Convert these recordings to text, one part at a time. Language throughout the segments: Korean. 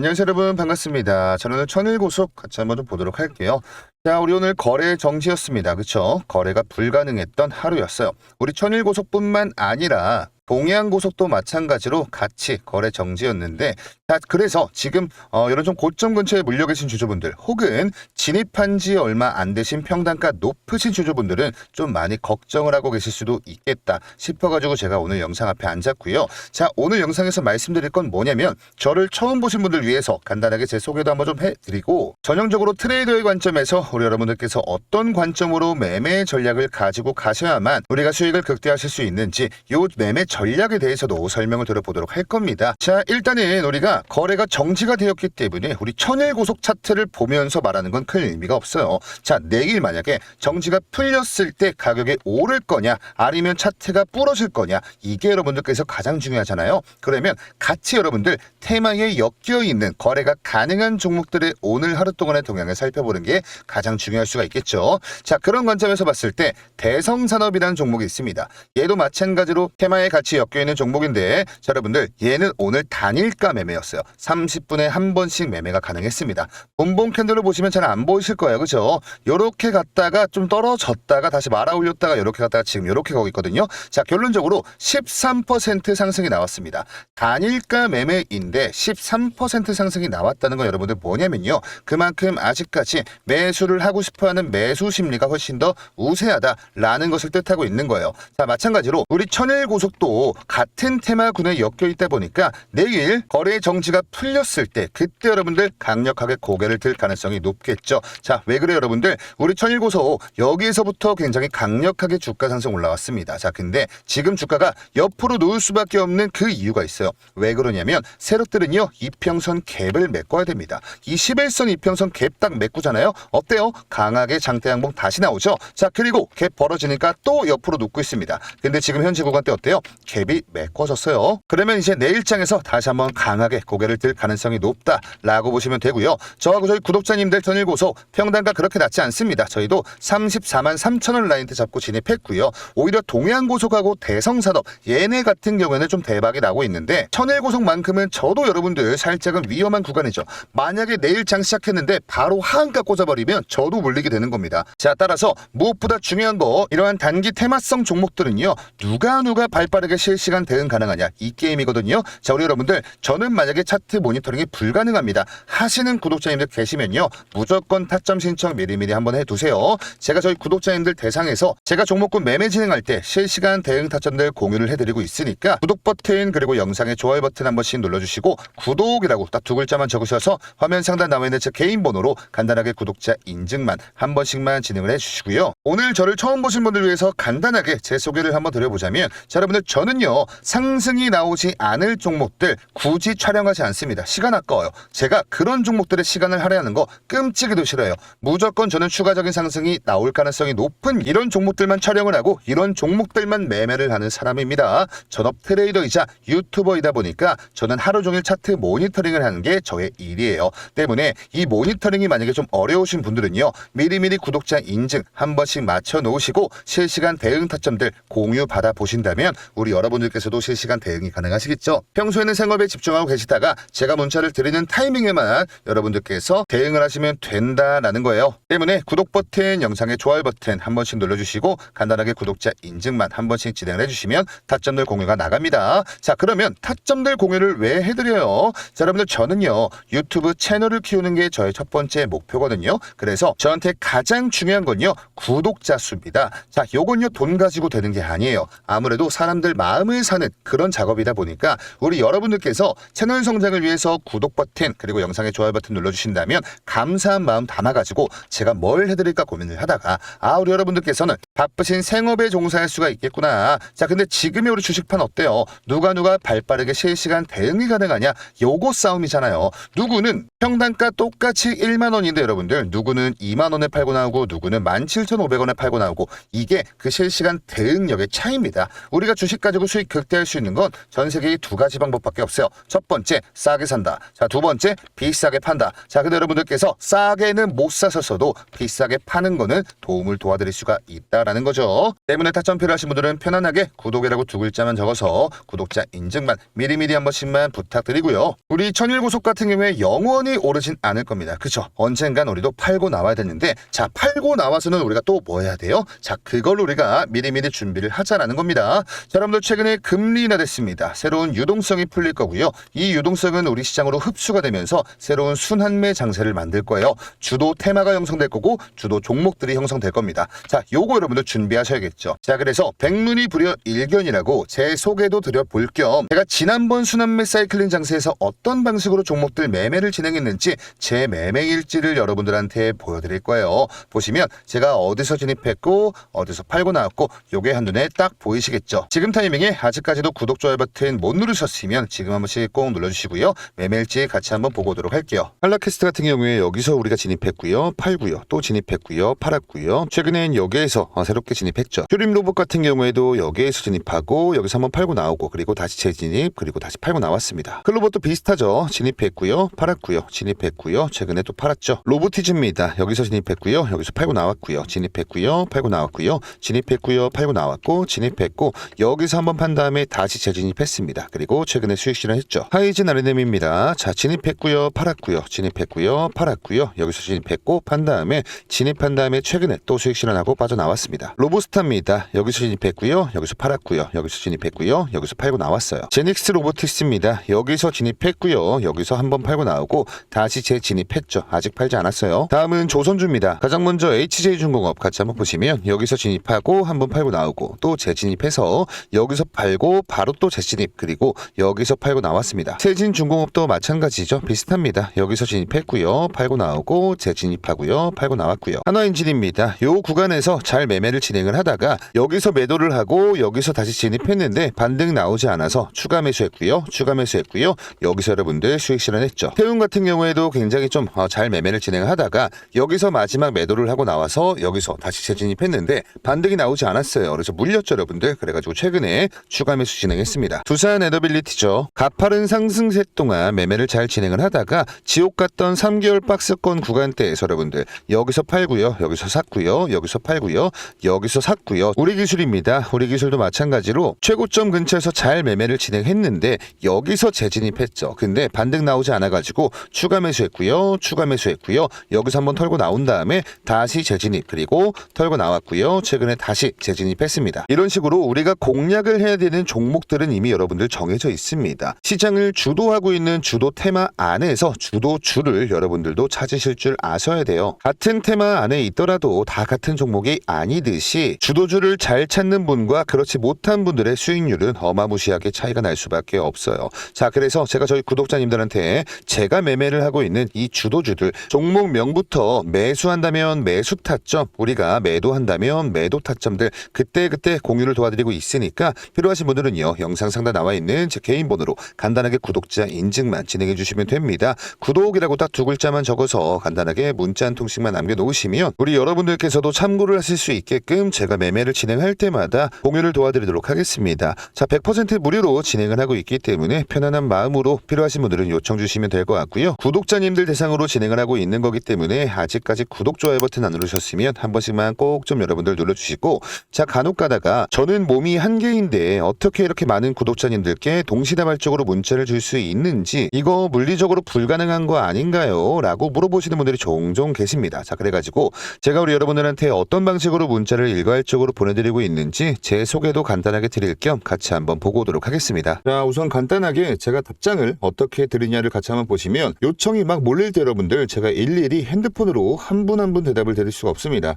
안녕하세요 여러분 반갑습니다. 저는 천일고속 같이 한번 좀 보도록 할게요. 자 우리 오늘 거래 정지였습니다. 그쵸? 거래가 불가능했던 하루였어요. 우리 천일고속뿐만 아니라 동해안고속도 마찬가지로 같이 거래 정지였는데 자 그래서 지금 어, 이런 좀 고점 근처에 물려 계신 주주분들 혹은 진입한 지 얼마 안 되신 평단가 높으신 주주분들은 좀 많이 걱정을 하고 계실 수도 있겠다 싶어가지고 제가 오늘 영상 앞에 앉았고요. 자 오늘 영상에서 말씀드릴 건 뭐냐면 저를 처음 보신 분들 위해서 간단하게 제 소개도 한번 좀 해드리고 전형적으로 트레이더의 관점에서 우리 여러분들께서 어떤 관점으로 매매 전략을 가지고 가셔야만 우리가 수익을 극대화하실 수 있는지 요 매매 전 략에 대해서도 설명을 드려보도록 할 겁니다. 자 일단은 우리가 거래가 정지가 되었기 때문에 우리 천일 고속 차트를 보면서 말하는 건 큰 의미가 없어요. 자 내일 만약에 정지가 풀렸을 때 가격이 오를 거냐 아니면 차트가 부러질 거냐 이게 여러분들께서 가장 중요하잖아요. 그러면 같이 여러분들 테마에 엮여 있는 거래가 가능한 종목들의 오늘 하루 동안의 동향을 살펴보는 게 가장 중요할 수가 있겠죠. 자 그런 관점에서 봤을 때 대성산업이라는 종목이 있습니다. 얘도 마찬가지로 테마에 같이 엮여 있는 종목인데 자 여러분들 얘는 오늘 단일가 매매였어요. 30분에 한 번씩 매매가 가능했습니다. 본봉 캔들을 보시면 잘 안 보이실 거예요. 그죠? 요렇게 갔다가 좀 떨어졌다가 다시 말아 올렸다가 요렇게 갔다가 지금 요렇게 가고 있거든요. 자 결론적으로 13% 상승이 나왔습니다. 단일가 매매인데 13% 상승이 나왔다는 건 여러분들 뭐냐면요. 그만큼 아직까지 매수를 하고 싶어 하는 매수 심리가 훨씬 더 우세하다라는 것을 뜻하고 있는 거예요. 자 마찬가지로 우리 천일 고속도 같은 테마군에 엮여 있다 보니까 내일 거래 정지가 풀렸을 때 그때 여러분들 강력하게 고개를 들 가능성이 높겠죠. 자 왜 그래 요 여러분들 우리 천일고속 여기에서부터 굉장히 강력하게 주가 상승 올라왔습니다. 자 근데 지금 주가가 옆으로 놓을 수밖에 없는 그 이유가 있어요. 왜 그러냐면 세력들은요 이평선 갭을 메꿔야 됩니다. 이 11선 이평선 갭 딱 메꾸잖아요. 어때요? 강하게 장대 양봉 다시 나오죠. 자 그리고 갭 벌어지니까 또 옆으로 눕고 있습니다. 근데 지금 현재 구간대 어때요? 갭이 메꿔졌어요. 그러면 이제 내 일장에서 다시 한번 강하게 고개를 들 가능성이 높다라고 보시면 되고요. 저하고 저희 구독자님들 전일고소 평단가 그렇게 낮지 않습니다. 저희도 34만 3천 원 라인대 잡고 진입했고요. 오히려 동해안고속하고 대성산업 얘네 같은 경우에는 좀 대박이 나고 있는데 천일고속만큼은 저도 여러분들 살짝은 위험한 구간이죠. 만약에 내일장 시작했는데 바로 하한가 꽂아버리면 저도 물리게 되는 겁니다. 자 따라서 무엇보다 중요한 거 이러한 단기 테마성 종목들은요 누가 누가 발빠르게 실시간 대응 가능하냐 이 게임이거든요. 자 우리 여러분들 저는 만약에 차트 모니터링이 불가능합니다 하시는 구독자님들 계시면요 무조건 타점 신청 미리미리 한번 해두세요. 제가 저희 구독자님들 대상에서 제가 종목군 매매 진행할 때 실시간 대응 타점들 공유를 해드리고 있으니까 구독 버튼 그리고 영상의 좋아요 버튼 한 번씩 눌러주시고 구독이라고 딱 두 글자만 적으셔서 화면 상단 나와 있는 제 개인 번호로 간단하게 구독자 인증만 한 번씩만 진행을 해주시고요. 오늘 저를 처음 보신 분들 위해서 간단하게 제 소개를 한번 드려보자면 자 여러분들 저는요 상승이 나오지 않을 종목들 굳이 촬영하지 않습니다. 시간 아까워요. 제가 그런 종목들의 시간을 할애하는 거 끔찍이도 싫어요. 무조건 저는 추가적인 상승이 나올 가능성이 높은 이런 종목들만 촬영을 하고 이런 종목들만 매매를 하는 사람입니다. 전업 트레이더이자 유튜버이다 보니까 저는 하루 종일 차트 모니터링을 하는 게 저의 일이에요. 때문에 이 모니터링이 만약에 좀 어려우신 분들은요. 미리미리 구독자 인증 한번 씩 맞춰 놓으시고 실시간 대응 타점들 공유 받아 보신다면 우리 여러분들께서도 실시간 대응이 가능하시겠죠. 평소에는 생업에 집중하고 계시다가 제가 문자를 드리는 타이밍에만 여러분들께서 대응을 하시면 된다라는 거예요. 때문에 구독 버튼, 영상의 좋아요 버튼 한 번씩 눌러주시고 간단하게 구독자 인증만 한 번씩 진행을 해주시면 타점들 공유가 나갑니다. 자 그러면 타점들 공유를 왜 해드려요? 자 여러분들 저는요 유튜브 채널을 키우는 게 저의 첫 번째 목표거든요. 그래서 저한테 가장 중요한 건요 구 독자 수입니다. 자 요건요 돈 가지고 되는 게 아니에요. 아무래도 사람들 마음을 사는 그런 작업이다 보니까 우리 여러분들께서 채널 성장을 위해서 구독 버튼 그리고 영상의 좋아요 버튼 눌러주신다면 감사한 마음 담아가지고 제가 뭘 해드릴까 고민을 하다가 아 우리 여러분들께서는 바쁘신 생업에 종사할 수가 있겠구나. 자 근데 지금의 우리 주식판 어때요? 누가 누가 발빠르게 실시간 대응이 가능하냐? 요거 싸움이잖아요. 누구는 평단가 똑같이 1만 원인데 여러분들 누구는 2만 원에 팔고 나오고 누구는 17,500원에 팔고 나오고 이게 그 실시간 대응력의 차이입니다. 우리가 주식 가지고 수익 극대화할 수 있는 건 전 세계의 두 가지 방법밖에 없어요. 첫 번째 싸게 산다. 자 두 번째 비싸게 판다. 자 근데 여러분들께서 싸게는 못 사셨어도 비싸게 파는 거는 도움을 도와드릴 수가 하자 라는 거죠. 때문에 타점 필요하신 분들은 편안하게 구독이라고 두 글자만 적어서 구독자 인증만 미리미리 한 번씩만 부탁드리고요. 우리 천일고속 같은 경우에 영원히 오르진 않을 겁니다. 그쵸? 언젠간 우리도 팔고 나와야 되는데 자 팔고 나와서는 우리가 또 뭐 해야 돼요? 자 그걸 우리가 미리미리 준비를 하자라는 겁니다. 자 여러분들 최근에 금리 인하됐습니다. 새로운 유동성이 풀릴 거고요. 이 유동성은 우리 시장으로 흡수가 되면서 새로운 순환매 장세를 만들 거예요. 주도 테마가 형성될 거고 주도 종목들이 형성될 겁니다. 자 요거 여러분 들 준비하셔야겠죠. 자 그래서 백문이 불여 일견이라고 제 소개도 드려볼 겸 제가 지난번 순환매 사이클링 장세에서 어떤 방식으로 종목들 매매를 진행했는지 제 매매 일지를 여러분들한테 보여드릴 거예요. 보시면 제가 어디서 진입했고 어디서 팔고 나왔고 요게 한눈에 딱 보이시겠죠. 지금 타이밍에 아직까지도 구독 좋아요 버튼 못 누르셨으면 지금 한 번씩 꼭 눌러주시고요. 매매 일지 같이 한번 보고 오도록 할게요. 한라캐스트 같은 경우에 여기서 우리가 진입했고요. 팔고요. 또 진입했고요. 팔았고요. 최근엔 여기에서 어, 새롭게 진입했죠. 휴림 로봇 같은 경우에도 여기에서 진입하고 여기서 한번 팔고 나오고 그리고 다시 재진입 그리고 다시 팔고 나왔습니다. 클로봇도 비슷하죠. 진입했고요. 팔았고요. 진입했고요. 최근에 또 팔았죠. 로보티즈입니다. 여기서 진입했고요. 여기서 팔고 나왔고요. 진입했고요. 팔고 나왔고요. 진입했고요. 팔고 나왔고 진입했고 여기서 한번 판 다음에 다시 재진입했습니다. 그리고 최근에 수익 실현했죠. 하이진 아르넴입니다. 자 진입했고요. 팔았고요. 진입했고요. 팔았고요. 여기서 진입했고 판 다음에 진입한 다음에 최근에 또 수익 실현하고 빠져나왔습니다. 로보스타입니다. 여기서 진입했고요. 여기서 팔았고요. 여기서 진입했고요. 여기서 팔고 나왔어요. 제닉스 로보틱스입니다. 여기서 진입했고요. 여기서 한번 팔고 나오고 다시 재진입했죠. 아직 팔지 않았어요. 다음은 조선주입니다. 가장 먼저 HJ중공업 같이 한번 보시면 여기서 진입하고 한번 팔고 나오고 또 재진입해서 여기서 팔고 바로 또 재진입 그리고 여기서 팔고 나왔습니다. 세진중공업도 마찬가지죠. 비슷합니다. 여기서 진입했고요. 팔고 나오고 재진입하고요. 팔고 나왔고요. 한화인진입니다. 요 구간에서 잘 매매 를 진행을 하다가 여기서 매도를 하고 여기서 다시 진입했는데 반등 나오지 않아서 추가 매수했고요. 추가 매수했고요. 여기서 여러분들 수익 실현했죠. 태운 같은 경우에도 굉장히 좀 잘 매매를 진행을 하다가 여기서 마지막 매도를 하고 나와서 여기서 다시 재진입했는데 반등이 나오지 않았어요. 그래서 물렸죠, 여러분들. 그래가지고 최근에 추가 매수 진행했습니다. 두산 에더빌리티죠. 가파른 상승세 동안 매매를 잘 진행을 하다가 지옥 같던 3개월 박스권 구간대에서 여러분들 여기서 팔고요. 여기서 샀고요. 여기서 팔고요. 여기서 샀고요. 우리 기술입니다. 우리 기술도 마찬가지로 최고점 근처에서 잘 매매를 진행했는데 여기서 재진입했죠. 근데 반등 나오지 않아가지고 추가 매수했고요. 추가 매수했고요. 여기서 한번 털고 나온 다음에 다시 재진입 그리고 털고 나왔고요. 최근에 다시 재진입했습니다. 이런 식으로 우리가 공략을 해야 되는 종목들은 이미 여러분들 정해져 있습니다. 시장을 주도하고 있는 주도 테마 안에서 주도 주를 여러분들도 찾으실 줄 아셔야 돼요. 같은 테마 안에 있더라도 다 같은 종목이 아니듯이 주도주를 잘 찾는 분과 그렇지 못한 분들의 수익률은 어마무시하게 차이가 날 수밖에 없어요. 자, 그래서 제가 저희 구독자님들한테 제가 매매를 하고 있는 이 주도주들 종목명부터 매수한다면 매수 타점, 우리가 매도한다면 매도 타점들 그때그때 공유를 도와드리고 있으니까 필요하신 분들은요. 영상 상단 나와 있는 제 개인 번호로 간단하게 구독자 인증만 진행해 주시면 됩니다. 구독이라고 딱 두 글자만 적어서 간단하게 문자 한 통씩만 남겨 놓으시면 우리 여러분들께서도 참고를 하실 수 있게 끔 제가 매매를 진행할 때마다 공유를 도와드리도록 하겠습니다. 자, 100% 무료로 진행을 하고 있기 때문에 편안한 마음으로 필요하신 분들은 요청 주시면 될 것 같고요. 구독자님들 대상으로 진행을 하고 있는 거기 때문에 아직까지 구독, 좋아요 버튼 안 누르셨으면 한 번씩만 꼭 좀 여러분들 눌러주시고 자, 간혹 가다가 저는 몸이 한 개인데 어떻게 이렇게 많은 구독자님들께 동시다발적으로 문자를 줄 수 있는지 이거 물리적으로 불가능한 거 아닌가요? 라고 물어보시는 분들이 종종 계십니다. 자, 그래가지고 제가 우리 여러분들한테 어떤 방식으로 문 자를 일괄적으로 보내드리고 있는지 제 소개도 간단하게 드릴 겸 같이 한번 보고 오도록 하겠습니다. 자, 우선 간단하게 제가 답장을 어떻게 드리냐를 같이 한번 보시면 요청이 막 몰릴 때 여러분들 제가 일일이 핸드폰으로 한 분 한분 대답을 드릴 수가 없습니다.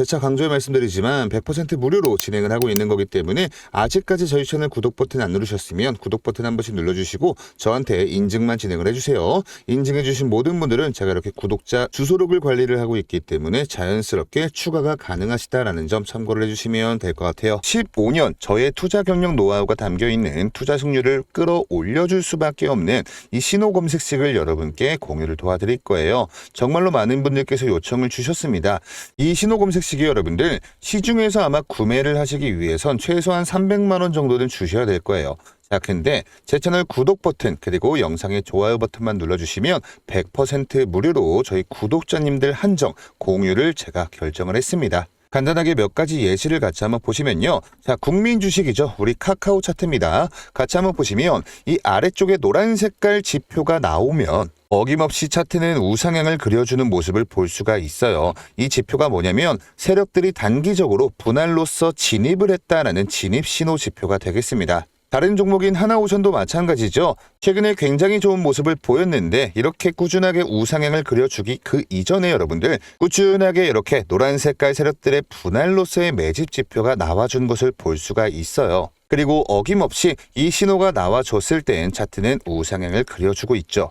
재차 강조해 말씀드리지만 100% 무료로 진행을 하고 있는 거기 때문에 아직까지 저희 채널 구독 버튼 안 누르셨으면 구독 버튼 한 번씩 눌러주시고 저한테 인증만 진행을 해주세요. 인증해주신 모든 분들은 제가 이렇게 구독자 주소록을 관리를 하고 있기 때문에 자연스럽게 추가가 가능하시다라는 점 참고를 해주시면 될 것 같아요. 15년 저의 투자 경력 노하우가 담겨 있는 투자 승률을 끌어올려줄 수밖에 없는 이 신호 검색식을 여러분께 공유를 도와드릴 거예요. 정말로 많은 분들께서 요청을 주셨습니다. 이 신호 검색식 이 여러분들 시중에서 아마 구매를 하시기 위해선 최소한 300만 원 정도는 주셔야 될 거예요. 자, 근데 제 채널 구독 버튼 그리고 영상의 좋아요 버튼만 눌러주시면 100% 무료로 저희 구독자님들 한정 공유를 제가 결정을 했습니다. 간단하게 몇 가지 예시를 같이 한번 보시면요. 자, 국민 주식이죠. 우리 카카오 차트입니다. 같이 한번 보시면 이 아래쪽에 노란 색깔 지표가 나오면 어김없이 차트는 우상향을 그려주는 모습을 볼 수가 있어요. 이 지표가 뭐냐면 세력들이 단기적으로 분할로서 진입을 했다라는 진입 신호 지표가 되겠습니다. 다른 종목인 하나오션도 마찬가지죠. 최근에 굉장히 좋은 모습을 보였는데 이렇게 꾸준하게 우상향을 그려주기 그 이전에 여러분들 꾸준하게 이렇게 노란 색깔 세력들의 분할로서의 매집 지표가 나와준 것을 볼 수가 있어요. 그리고 어김없이 이 신호가 나와줬을 땐 차트는 우상향을 그려주고 있죠.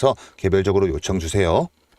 서 개별적으로 요청 주세요.